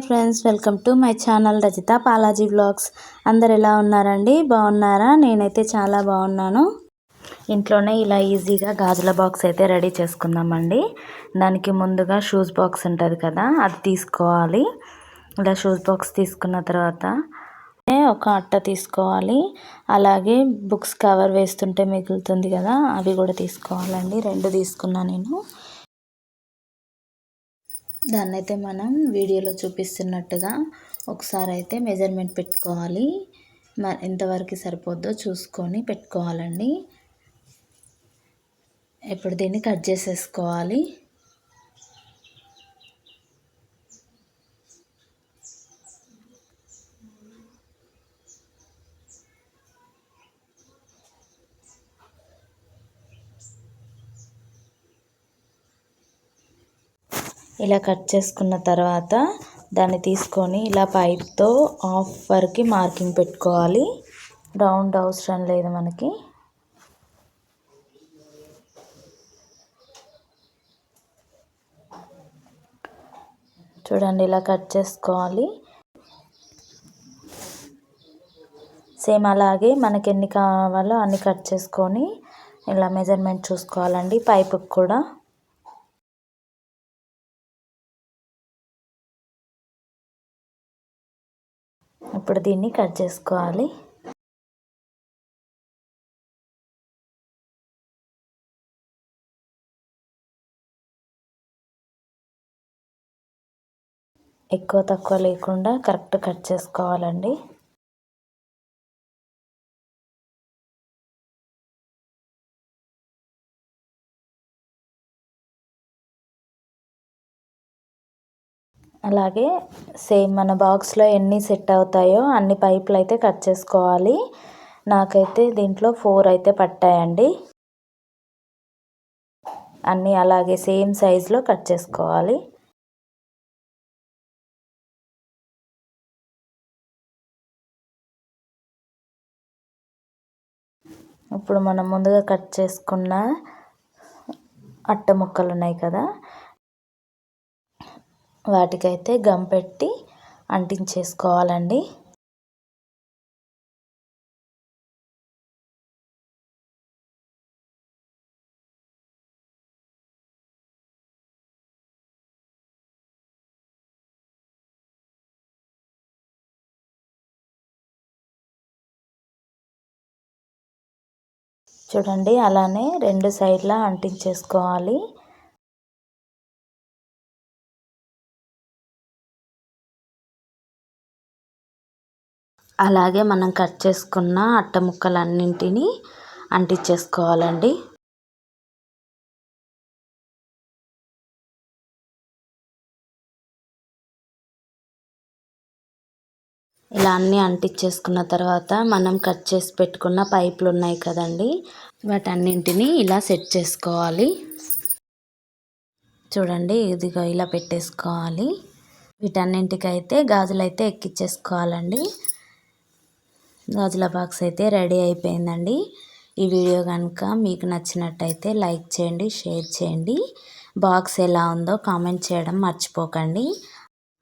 Hi friends welcome to my channel Rajitha పాలాజీ blogs అందరు ఎలా ఉన్నారండి? బాగున్నారా? నేనైతే చాలా బాగున్నాను. ఇంట్లోనే ఇలా ఈజీగా గాజుల బాక్స్ అయితే రెడీ చేసుకుందామండి. దానికి ముందుగా షూస్ బాక్స్ ఉంటుంది కదా అది తీసుకోవాలి. ఇలా షూస్ బాక్స్ తీసుకున్న తర్వాత ఒక అట్ట తీసుకోవాలి. అలాగే బుక్స్ కవర్ వేస్తుంటే మిగులుతుంది కదా అవి కూడా తీసుకోవాలండి. రెండు తీసుకున్నా నేను. దాన్ని అయితే మనం వీడియోలో చూపిస్తున్నట్టుగా ఒకసారి అయితే మెజర్మెంట్ పెట్టుకోవాలి. ఎంతవరకు సరిపోద్దో చూసుకొని పెట్టుకోవాలండి. ఇప్పుడు దీన్ని కట్ చేసేసుకోవాలి. ఇలా కట్ చేసుకున్న తర్వాత దాన్ని తీసుకొని ఇలా పైప్తో హాఫ్ వరకు మార్కింగ్ పెట్టుకోవాలి. రౌండ్ అవసరం లేదు మనకి. చూడండి ఇలా కట్ చేసుకోవాలి. సేమ్ అలాగే మనకి ఎన్ని కావాలో అన్ని కట్ చేసుకొని ఇలా మెజర్మెంట్ చూసుకోవాలండి పైపుకి కూడా. ఇప్పుడు దీన్ని కట్ చేసుకోవాలి. ఎక్కువ తక్కువ లేకుండా కరెక్ట్ కట్ చేసుకోవాలండి. అలాగే సేమ్ మన బాక్స్లో ఎన్ని సెట్ అవుతాయో అన్ని పైపులు అయితే కట్ చేసుకోవాలి. నాకైతే దీంట్లో ఫోర్ అయితే పట్టాయండి. అన్నీ అలాగే సేమ్ సైజులో కట్ చేసుకోవాలి. ఇప్పుడు మనం ముందుగా కట్ చేసుకున్న అట్ట ముక్కలు ఉన్నాయి కదా వాటికైతే గమ్ పెట్టి అంటించేసుకోవాలండి. చూడండి అలానే రెండు సైడ్లా అంటించేసుకోవాలి. అలాగే మనం కట్ చేసుకున్న అట్ట ముక్కలన్నింటినీ అంటించేసుకోవాలండి. ఇలా అన్నీ అంటించేసుకున్న తర్వాత మనం కట్ చేసి పెట్టుకున్న పైపులు ఉన్నాయి కదండి వాటన్నింటినీ ఇలా సెట్ చేసుకోవాలి. చూడండి ఇదిగో ఇలా పెట్టేసుకోవాలి. వీటన్నింటికైతే గాజులు అయితే ఎక్కించేసుకోవాలండి గాజుల బాక్స్ అయితే రెడీ అయిపోయిందండి. ఈ వీడియో కనుక మీకు నచ్చినట్టయితే లైక్ చేయండి షేర్ చేయండి. బాక్స్ ఎలా ఉందో కామెంట్ చేయడం మర్చిపోకండి.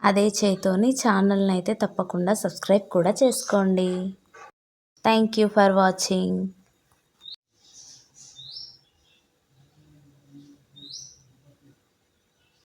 అదే చేతోని ఛానల్ని అయితే తప్పకుండా సబ్స్క్రైబ్ కూడా చేసుకోండి. Thank you for watching.